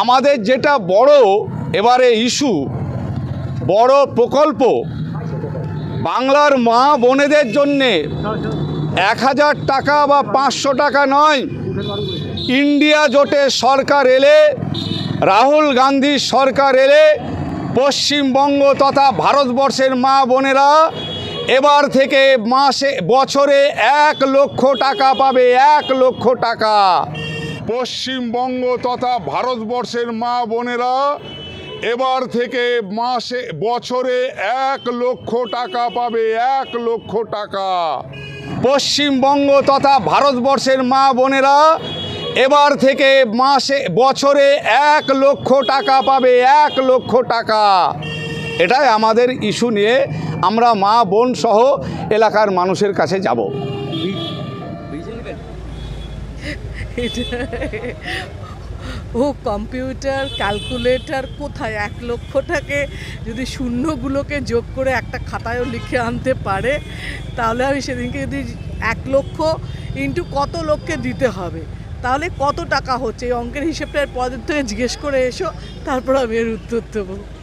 আমাদের যেটা বড় এবারে ইস্যু, বড় প্রকল্প, বাংলার মা বোনেদের জন্যে এক হাজার টাকা বা পাঁচশো টাকা নয়। ইন্ডিয়া জোটের সরকার এলে, রাহুল গান্ধীর সরকার এলে, পশ্চিমবঙ্গ তথা ভারতবর্ষের মা বোনেরা এবার থেকে মাসে, বছরে এক লক্ষ টাকা পাবে, এক লক্ষ টাকা। পশ্চিমবঙ্গ তথা ভারতবর্ষের মা বোনেরা, এবার থেকে মাসে, বছরে এক লক্ষ টাকা পাবে, এক লক্ষ টাকা। পশ্চিমবঙ্গ তথা ভারতবর্ষের মা বোনেরা, এবার থেকে মাসে, বছরে এক লক্ষ টাকা পাবে, এক লক্ষ টাকা। এটাই আমাদের ইস্যু নিয়ে আমরা মা বোন সহ এলাকার মানুষের কাছে যাব। ও কম্পিউটার, ক্যালকুলেটার, কোথায় এক লক্ষটাকে যদি শূন্যগুলোকে যোগ করে একটা খাতায়ও লিখে আনতে পারে, তাহলে আমি সেদিনকে যদি এক লক্ষ ইন্টু কত লোককে দিতে হবে? তাহলে কত টাকা হচ্ছে? এই অঙ্কের হিসেবটা পদের থেকে জিজ্ঞেস করে এসো, তারপর আমি এর উত্তর দেবো।